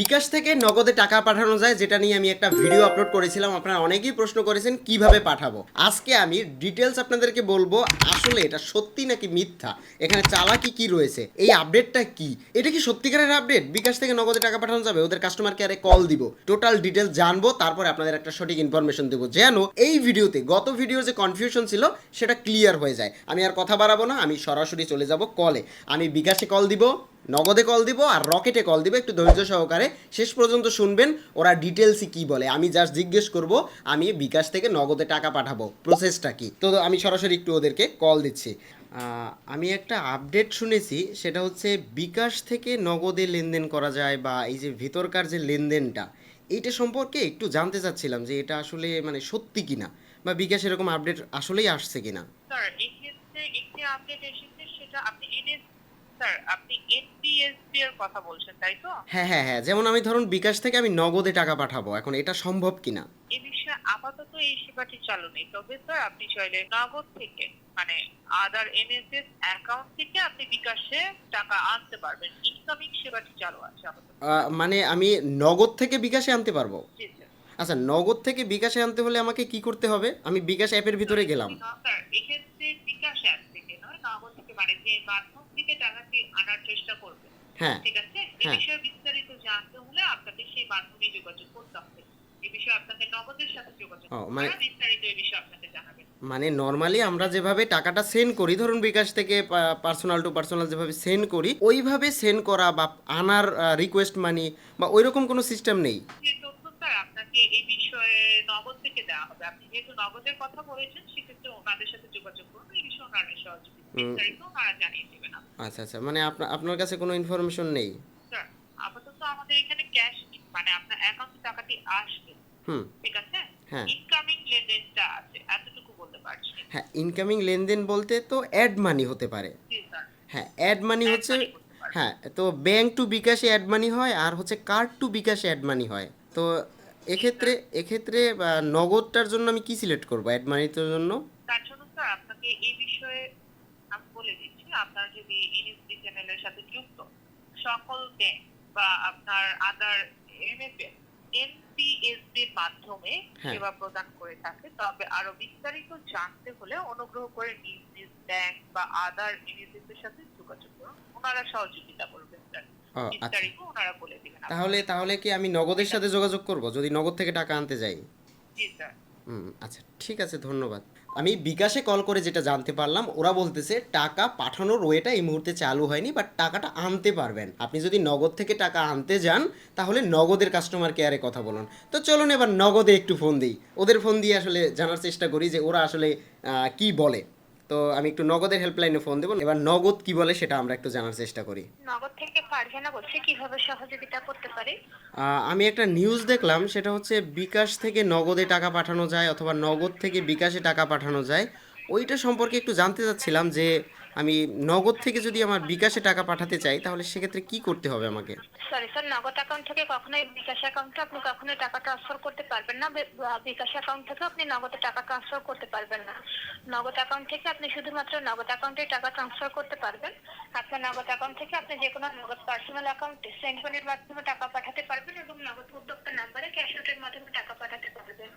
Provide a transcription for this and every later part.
বিকাশ থেকে নগদে টাকা পাঠানো যায়, যেটা নিয়ে আমি একটা ভিডিও আপলোড করেছিলাম। আপনারা অনেকেই প্রশ্ন করেছেন, কীভাবে পাঠাবো? আজকে আমি ডিটেলস আপনাদেরকে বলব, আসলে এটা সত্যি নাকি মিথ্যা? এখানে চালাকি কি রয়েছে? এই আপডেটটা কি? এটা কি সত্যিকারের আপডেট বিকাশ থেকে নগদে টাকা পাঠানো যাবে? ওদের কাস্টমার কেয়ারে কল দিব। টোটাল ডিটেলস জানব, তারপরে আপনাদের একটা সঠিক ইনফরমেশন দেবো। যেন এই ভিডিওতে, গত ভিডিও যে কনফিউশন ছিল, সেটা ক্লিয়ার হয়ে যায়। আমি আর কথা বাড়াবো না, আমি সরাসরি চলে যাব কলে আমি বিকাশে কল দিব। নগদে কল দিব আর রকেটে কল দিব, একটু ধৈর্য সহকারে। শেষ পর্যন্ত শুনবেন ওরা ডিটেলসই কি বলে। আমি জাস্ট জিজ্ঞেস করব, আমি বিকাশ থেকে নগদে টাকা পাঠাবো। প্রসেসটা কি? তো আমি সরাসরি একটু ওদেরকে কল দিচ্ছি। আমি একটা আপডেট শুনেছি, সেটা হচ্ছে বিকাশ থেকে নগদে লেনদেন করা যায় বা এই যে ভিতরকার যে লেনদেনটা, এইটা সম্পর্কে একটু জানতে চাচ্ছিলাম যে এটা আসলে মানে সত্যি কিনা বা বিকাশ এরকম আপডেট আসলেই আসছে কিনা। স্যার আপডেট এসেছে, সেটা আপনি এনএস স্যার আপনি এনপিএসবি এর কথা বলছেন তাই তো? হ্যাঁ হ্যাঁ হ্যাঁ যেমন আমি ধরুন বিকাশ থেকে আমি নগদে টাকা পাঠাবো এখন এটা সম্ভব কিনা? এ বিষয়ে আপাতত এই সেবাটি চালু নেই তবে স্যার আপনি চাইলে নগদ থেকে মানে আদার এনএসএস অ্যাকাউন্ট থেকে আপনি বিকাশে টাকা আনতে পারবেন ইনকামিং সেবাটি চালু আছে আপাতত। আহ, মানে আমি নগদ থেকে বিকাশে আনতে পারব? জি স্যার। আচ্ছা নগদ থেকে বিকাশে আনতে হলে আমাকে কি করতে হবে? আমি বিকাশ অ্যাপের ভিতরে গেলাম। না, স্যার এক্ষেত্রে বিকাশ অ্যাপ থেকে নয়? নগদ থেকে মানে যে মাধ্যম টাকাটি আনার চেষ্টা করবেন হ্যাঁ। ঠিক আছে? হ্যাঁ। বিষয়ে বিস্তারিত জানতে হলে সেই মাধ্যমে যোগাযোগ করতে হবে। এই বিষয়ে আপনাকে নগদের সাথে যোগাযোগ মানে- বিস্তারিত এই বিষয়ে আপনাকে জানাবেন মানে নর্মালি আমরা যেভাবে টাকাটা সেন্ড করি ধরুন বিকাশ থেকে পার্সোনাল টু পার্সোনাল যেভাবে সেন্ড করি ওইভাবে সেন্ড করা বা আনার রিকোয়েস্ট মানি বা ওইরকম কোনো সিস্টেম নেই। আপনাকে এই বিষয়ে নগদ থেকে দেওয়া হবে। আপনি যেহেতু নগদের কথা বলেছেন সেক্ষেত্রে ওনাদের সাথে যোগাযোগ করুন। এই বিষয়ে ওনারা সহযোগিতা বিস্তারিত ওনারা জানিয়ে দেবেন। আচ্ছা আচ্ছা। মানে আপনার আপনার কাছে কোনো ইনফরমেশন নেই? স্যার আপাতত আমাদের এখানে ক্যাশ মানে আপনার অ্যাকাউন্টে টাকাটি আসবে। হুম। ঠিক আছে? হ্যাঁ। ইনকামিং লেনদেনটা আছে এতটুকু বলতে পারছি। হ্যাঁ ইনকামিং লেনদেন বলতে তো অ্যাড মানি হতে পারে। জি স্যার। হ্যাঁ অ্যাড মানি হচ্ছে। হ্যাঁ তো ব্যাংক টু বিকাশে অ্যাড মানি হয় আর হচ্ছে কার্ড টু বিকাশে অ্যাড মানি হয়। তো এক্ষেত্রে এক্ষেত্রে নগদটার জন্য আমি কি সিলেক্ট করব? অ্যাড মানির জন্য? তার জন্য স্যার আপনাকে এই বিষয়ে আমি বলে দিচ্ছি আপনার যদি এনএসবি চ্যানেলের সাথে যুক্ত সকল ব্যাংক বা আপনার আদার এমএফএ এনপিএসবির মাধ্যমে হ্যাঁ। সেবা প্রদান করে থাকে তবে আরও বিস্তারিত জানতে হলে অনুগ্রহ করে নিজ নিজ ব্যাংক বা আদার এনএসএস এর সাথে যোগাযোগ করুন। ওনারা সহযোগিতা করবেন স্যার বিস্তারিত ওনারা বলে দিবেন আপনাকে। তাহলে তাহলে কি আমি নগদের সাথে যোগাযোগ করব? যদি নগদ থেকে টাকা আনতে যাই? জি স্যার। হুম আচ্ছা ঠিক আছে ধন্যবাদ। আমি বিকাশে কল করে যেটা জানতে পারলাম ওরা বলতেছে টাকা পাঠানোর ওয়েটা এই মুহূর্তে চালু হয়নি বাট টাকাটা আনতে পারবেন। আপনি যদি নগদ থেকে টাকা আনতে যান তাহলে নগদের কাস্টমার কেয়ারে কথা বলুন। তো চলুন এবার নগদে একটু ফোন দিই। ওদের ফোন দিয়ে আসলে জানার চেষ্টা করি যে ওরা আসলে কি বলে। তো আমি একটু নগদের হেল্পলাইনে ফোন দেবো। এবার নগদ কি বলে সেটা আমরা একটু জানার চেষ্টা করি। নগদ থেকে ফারজানা বলছে কীভাবে সহযোগিতা করতে পারি? আহ, আমি একটা নিউজ দেখলাম সেটা হচ্ছে বিকাশ থেকে নগদে টাকা পাঠানো যায় অথবা নগদ থেকে বিকাশে টাকা পাঠানো যায়। ওইটা সম্পর্কে একটু জানতে চাচ্ছিলাম যে আমি নগদ থেকে যদি আমার বিকাশে টাকা পাঠাতে চাই, তাহলে সেক্ষেত্রে কি করতে হবে আমাকে? সরি স্যার নগদ অ্যাকাউন্ট থেকে কখনোই বিকাশ অ্যাকাউন্টে আপনি কখনোই টাকা ট্রান্সফার করতে পারবেন না। বিকাশ অ্যাকাউন্ট থেকে আপনি নগদে টাকা ট্রান্সফার করতে পারবেন না। নগদ অ্যাকাউন্ট থেকে আপনি শুধুমাত্র নগদ অ্যাকাউন্টে টাকা ট্রান্সফার করতে পারবেন। আপনার নগদ অ্যাকাউন্ট থেকে আপনি যে কোনো নগদ পার্সোনাল অ্যাকাউন্টে মানির মাধ্যমে টাকা পাঠাতে পারবেন এবং নগদ উদ্যোক্তা নাম্বারে ক্যাশ আউটের মাধ্যমে টাকা পাঠাতে পারবেন।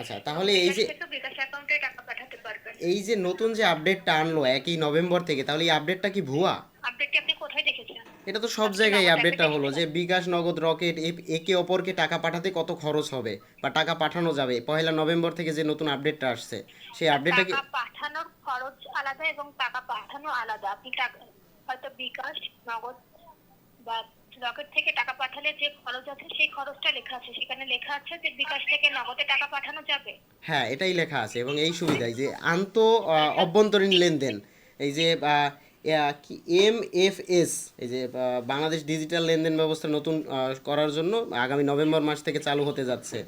আচ্ছা তাহলে এই যে বিকাশ অ্যাকাউন্টে টাকা পাঠাতে পারবেন। এই যে নতুন যে আপডেটটা আনলো একই নভেম্বর থেকে তাহলে এই আপডেটটা কি ভুয়া? আপডেটটি আপনি কোথায় দেখেছেন? এটা তো সব জায়গায় আপডেটটা হলো যে বিকাশ নগদ রকেট একে অপরকে টাকা পাঠাতে কত খরচ হবে বা টাকা পাঠানো যাবে? পয়লা নভেম্বর থেকে যে নতুন আপডেটটা আসছে সেই আপডেটটা কি টাকা পাঠানোর খরচ আলাদা এবং টাকা পাঠানো আলাদা। আপনি টাকা হয়তো বিকাশ নগদ বা রকেট থেকে পাঠালে যে খরচ আছে সেই খরচটা লেখা আছে। সেখানে লেখা আছে যে বিকাশ থেকে নগদে টাকা পাঠানো যাবে। হ্যাঁ এটাই লেখা আছে এবং এই সুবিধাই যে আন্ত অভ্যন্তরীণ লেনদেন। এই যে কি, এম এফ এস, এই যে বাংলাদেশ ডিজিটাল লেনদেন ব্যবস্থা নতুন করার জন্য আগামী নভেম্বর মাস থেকে চালু হতে যাচ্ছে।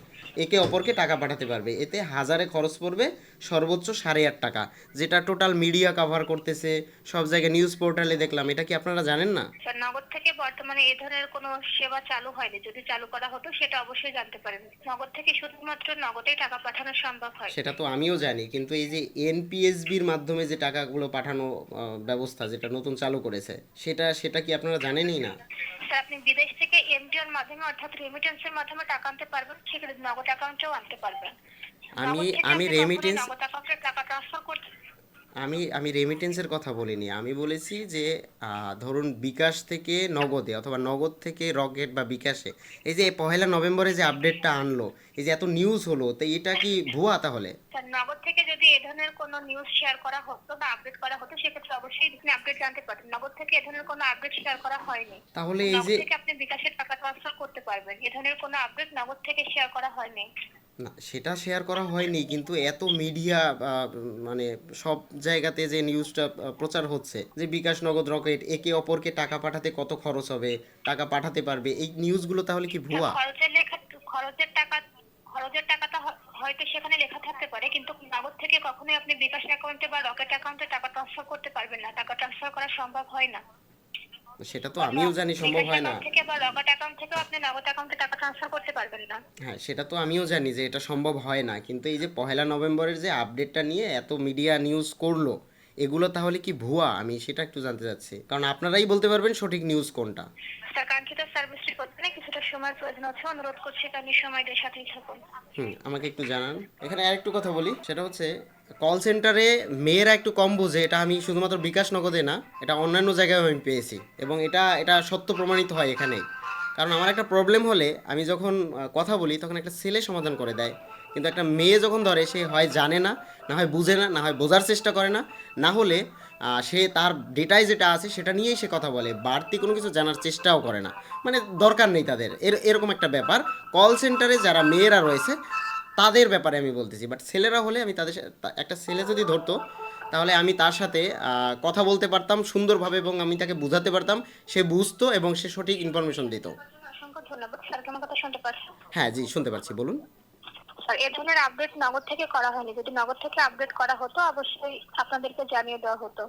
একে অপরকে টাকা পাঠাতে পারবে। এতে হাজারে খরচ পড়বে সর্বোচ্চ সাড়ে আট টাকা যেটা টোটাল মিডিয়া কভার করতেছে সব জায়গায় নিউজ পোর্টালে দেখলাম এটা কি আপনারা জানেন না? স্যার নগদ থেকে বর্তমানে এই ধরনের কোনো সেবা চালু হয়নি যদি চালু করা হতো সেটা অবশ্যই জানতে পারেন। নগদ থেকে শুধুমাত্র নগদেই টাকা পাঠানো সম্ভব হয় সেটা তো আমিও জানি কিন্তু এই যে এনপিএসবির মাধ্যমে যে টাকাগুলো পাঠানো ব্যবস্থা যেটা নতুন চালু করেছে সেটা সেটা কি আপনারা জানেনই না? স্যার আপনি বিদেশ থেকে এমডিওর মাধ্যমে অর্থাৎ রেমিটেন্সের মাধ্যমে টাকা আনতে পারবেন সেক্ষেত্রে নগদ অ্যাকাউন্টেও আনতে পারবেন। আমি- আমি করতে আমি আমি রেমিটেন্সের কথা বলিনি। আমি বলেছি যে ধরুন বিকাশ থেকে নগদে অথবা নগদ থেকে রকেট বা বিকাশে এই যে পহেলা নভেম্বরে যে আপডেটটা আনলো এই যে এত নিউজ হলো তো এটা কি ভুয়া তাহলে? নগদ থেকে যদি এ ধরনের কোনো নিউজ শেয়ার করা হতো বা আপডেট করা হতো সেক্ষেত্রে অবশ্যই আপনি আপডেট জানতে পারতেন। নগদ থেকে এ ধরনের কোনো আপডেট শেয়ার করা হয়নি। তাহলে এই যে আপনি বিকাশের টাকা ট্রান্সফার করতে পারবেন। এ ধরনের কোনো আপডেট নগদ থেকে শেয়ার করা হয়নি। না, সেটা শেয়ার করা হয়নি, কিন্তু এত মিডিয়া মানে সব জায়গাতে যে নিউজটা প্রচার হচ্ছে, যে বিকাশ নগদ রকেট, একে অপরকে টাকা পাঠাতে কত খরচ হবে, টাকা পাঠাতে পারবে, এই নিউজগুলো তাহলে কি ভুয়া? খরচের খরচের টাকা, খরচের টাকাটা হয়তো সেখানে লেখা থাকতে পারে, কিন্তু নগদ থেকে কখনোই আপনি বিকাশ অ্যাকাউন্টে বা রকেট অ্যাকাউন্টে টাকা ট্রান্সফার করতে পারবেন না, টাকা ট্রান্সফার করা সম্ভব হয় না। সেটা তো আমিও জানি সম্ভব হয় না। থেকে বা অ্যাকাউন্ট থেকেও আপনি নগদ অ্যাকাউন্টে টাকা ট্রান্সফার করতে পারবেন না। হ্যাঁ সেটা তো আমিও জানি যে এটা সম্ভব হয় না। কিন্তু এই যে পহেলা নভেম্বরের যে আপডেটটা নিয়ে এত মিডিয়া নিউজ করল এগুলো তাহলে কি ভুয়া? আমি সেটা একটু জানতে চাচ্ছি। কারণ আপনারাই বলতে পারবেন সঠিক নিউজ কোনটা। স্যার কাঙ্ক্ষিত সার্ভিসটি করতে না কিছুটা সময় প্রয়োজন আছে অনুরোধ করছি সময় দিয়ে সাথেই থাকুন। হুম আমাকে একটু জানান। এখানে আরেকটু কথা বলি। সেটা হচ্ছে কল সেন্টারে মেয়েরা একটু কম বোঝে, এটা আমি শুধুমাত্র বিকাশ নগদে না, এটা অন্যান্য জায়গায় আমি পেয়েছি। এবং এটা এটা সত্য প্রমাণিত হয় এখানেই কারণ আমার একটা প্রবলেম হলে আমি যখন কথা বলি, তখন একটা ছেলে সমাধান করে দেয়। কিন্তু একটা মেয়ে যখন ধরে, সে হয় জানে না না হয় বুঝে না না হয় বোঝার চেষ্টা করে না না হলে সে তার ডেটায় যেটা আছে, সেটা নিয়েই সে কথা বলে। বাড়তি কোনো কিছু জানার চেষ্টাও করে না। মানে দরকার নেই তাদের। এর, এরকম একটা ব্যাপার। কল সেন্টারে যারা মেয়েরা রয়েছে তাদের ব্যাপারে আমি বলতেছি। বাট ছেলেরা হলে আমি তাদের একটা ছেলে যদি ধরতো তাহলে আমি তার সাথে কথা বলতে পারতাম সুন্দরভাবে এবং আমি তাকে বোঝাতে পারতাম। সে বুঝতো এবং সে সঠিক ইনফরমেশন দিত। হ্যাঁ জি শুনতে পারছি বলুন। স্যার এ ধরনের আপডেট নগদ থেকে করা হয়নি। যদি নগদ থেকে আপডেট করা হতো অবশ্যই আপনাদেরকে জানিয়ে দেওয়া হতো।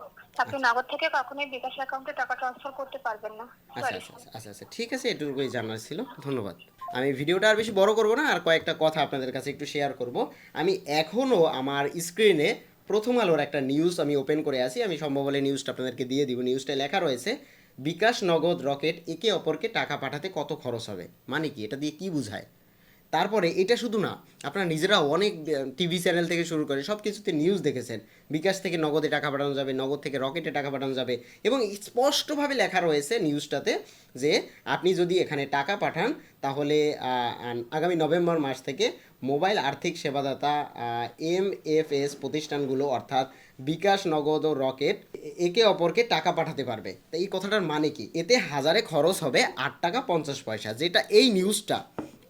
আপনি নগদ থেকে কখনোই বিকাশ অ্যাকাউন্টে টাকা ট্রান্সফার করতে পারবেন না। আচ্ছা আচ্ছা আচ্ছা, আচ্ছা আচ্ছা ঠিক আছে এটুকুই জানার ছিল। ধন্যবাদ। আমি ভিডিওটা আর বেশি বড় করব না, আর কয়েকটা কথা আপনাদের কাছে একটু শেয়ার করব। আমি এখনও আমার স্ক্রিনে প্রথম আলোর একটা নিউজ আমি ওপেন করে আছি। আমি সম্ভব হলে নিউজটা আপনাদেরকে দিয়ে দিব। নিউজটা লেখা রয়েছে, বিকাশ নগদ রকেট একে অপরকে টাকা পাঠাতে কত খরচ হবে? মানে কি? এটা দিয়ে কি বোঝায়? তারপরে এটা শুধু না, আপনারা নিজেরাও অনেক টিভি চ্যানেল থেকে শুরু করে সব কিছুতে নিউজ দেখেছেন। বিকাশ থেকে নগদে টাকা পাঠানো যাবে, নগদ থেকে রকেটে টাকা পাঠানো যাবে এবং স্পষ্টভাবে লেখা রয়েছে নিউজটাতে যে আপনি যদি এখানে টাকা পাঠান, তাহলে আগামী নভেম্বর মাস থেকে মোবাইল আর্থিক সেবাদাতা এম এফ এস প্রতিষ্ঠানগুলো অর্থাৎ বিকাশ, নগদ ও রকেট একে অপরকে টাকা পাঠাতে পারবে। তো এই কথাটার মানে কি? এতে হাজারে খরচ হবে আট টাকা পঞ্চাশ পয়সা, যেটা এই নিউজটা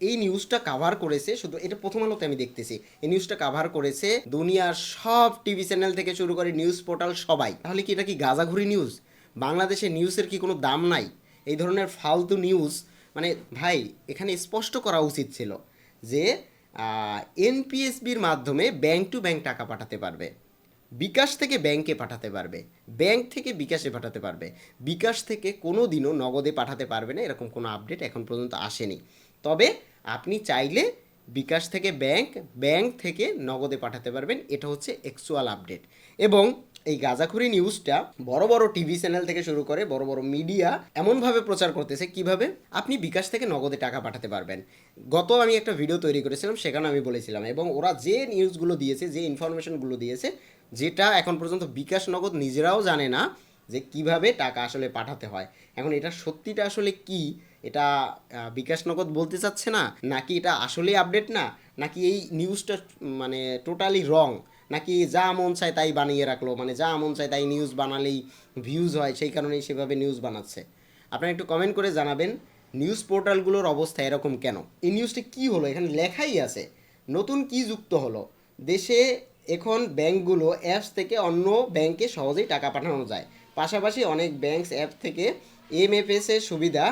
এই নিউজটা কাভার করেছে, শুধু এটা প্রথম আলোতে আমি দেখতেছি, এই নিউজটা কাভার করেছে দুনিয়ার সব টিভি চ্যানেল থেকে শুরু করে নিউজ পোর্টাল সবাই। তাহলে কি এটা কি গাজাঘুরি নিউজ বাংলাদেশে নিউজের কি কোনো দাম নাই? এই ধরনের ফালতু নিউজ মানে ভাই, এখানে স্পষ্ট করা উচিত ছিল যে এনপিএসবির মাধ্যমে ব্যাংক টু ব্যাংক টাকা পাঠাতে পারবে। বিকাশ থেকে ব্যাংকে পাঠাতে পারবে। ব্যাংক থেকে বিকাশে পাঠাতে পারবে। বিকাশ থেকে কোনো দিনও নগদে পাঠাতে পারবে না, এরকম কোনো আপডেট এখন পর্যন্ত আসেনি। তবে আপনি চাইলে বিকাশ থেকে ব্যাংক ব্যাংক থেকে নগদে পাঠাতে পারবেন। এটা হচ্ছে অ্যাকচুয়াল আপডেট এবং এই গাজাখুরি নিউজটা বড় বড় টিভি চ্যানেল থেকে শুরু করে বড় বড় মিডিয়া এমনভাবে প্রচার করতেছে কীভাবে? আপনি বিকাশ থেকে নগদে টাকা পাঠাতে পারবেন। গত আমি একটা ভিডিও তৈরি করেছিলাম, সেখানে আমি বলেছিলাম, এবং ওরা যে নিউজগুলো দিয়েছে, যে ইনফরমেশনগুলো দিয়েছে, যেটা এখন পর্যন্ত বিকাশ নগদ নিজেরাও জানে না যে কীভাবে টাকা আসলে পাঠাতে হয়। এখন এটা সত্যিটা আসলে কি? এটা বিকাশ নগদ বলতে চাচ্ছে না, নাকি এটা আসলেই আপডেট না, নাকি এই নিউজটা মানে টোটালি রং নাকি যা মন চায় তাই বানিয়ে রাখল মানে যা মন চায় তাই নিউজ বানালেই ভিউজ হয়, সেই কারণেই সেভাবে নিউজ বানাচ্ছে। আপনারা একটু কমেন্ট করে জানাবেন নিউজ পোর্টালগুলোর অবস্থা এরকম কেন? এই নিউজটা কি হলো? এখানে লেখাই আছে, নতুন কি যুক্ত হলো? দেশে এখন ব্যাংকগুলো অ্যাপস থেকে অন্য ব্যাংকে সহজেই টাকা পাঠানো যায়। পাশাপাশি অনেক ব্যাংকস অ্যাপ থেকে এমএফএস এর সুবিধা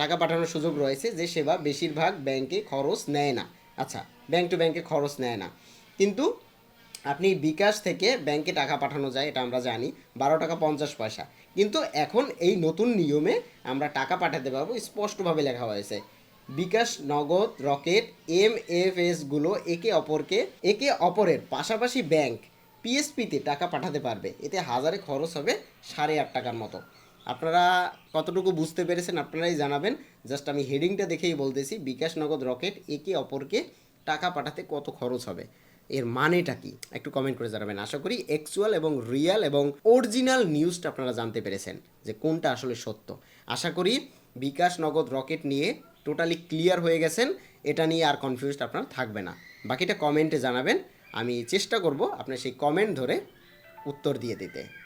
টাকা পাঠানোর সুযোগ রয়েছে যে সেবা বেশিরভাগ ব্যাংকে খরচ নেয় না। আচ্ছা ব্যাংক টু ব্যাংকে খরচ নেয় না। কিন্তু আপনি বিকাশ থেকে ব্যাংকে টাকা পাঠানো যায়, এটা আমরা জানি, বারো টাকা পঞ্চাশ পয়সা। কিন্তু এখন এই নতুন নিয়মে আমরা টাকা পাঠাতে পারব, স্পষ্টভাবে লেখা হয়েছে। বিকাশ, নগদ, রকেট, এম এফ এসগুলো একে অপরকে, একে অপরের পাশাপাশি ব্যাংক পিএসপিতে টাকা পাঠাতে পারবে। এতে হাজারে খরচ হবে সাড়ে আট টাকার মতো। আপনারা কতটুকু বুঝতে পেরেছেন আপনারাই জানাবেন। জাস্ট আমি হেডিংটা দেখেই বলতেছি, বিকাশ নগদ রকেট, একে অপরকে টাকা পাঠাতে কত খরচ হবে? এর মানেটা কি? একটু কমেন্ট করে জানাবেন। আশা করি অ্যাকচুয়াল এবং রিয়াল এবং অরিজিনাল নিউজটা আপনারা জানতে পেরেছেন যে কোনটা আসলে সত্য। আশা করি বিকাশ নগদ রকেট নিয়ে টোটালি ক্লিয়ার হয়ে গেছেন। এটা নিয়ে আর কনফিউজড আপনার থাকবে না। বাকিটা কমেন্টে জানাবেন। আমি চেষ্টা করব আপনার সেই কমেন্ট ধরে উত্তর দিয়ে দিতে।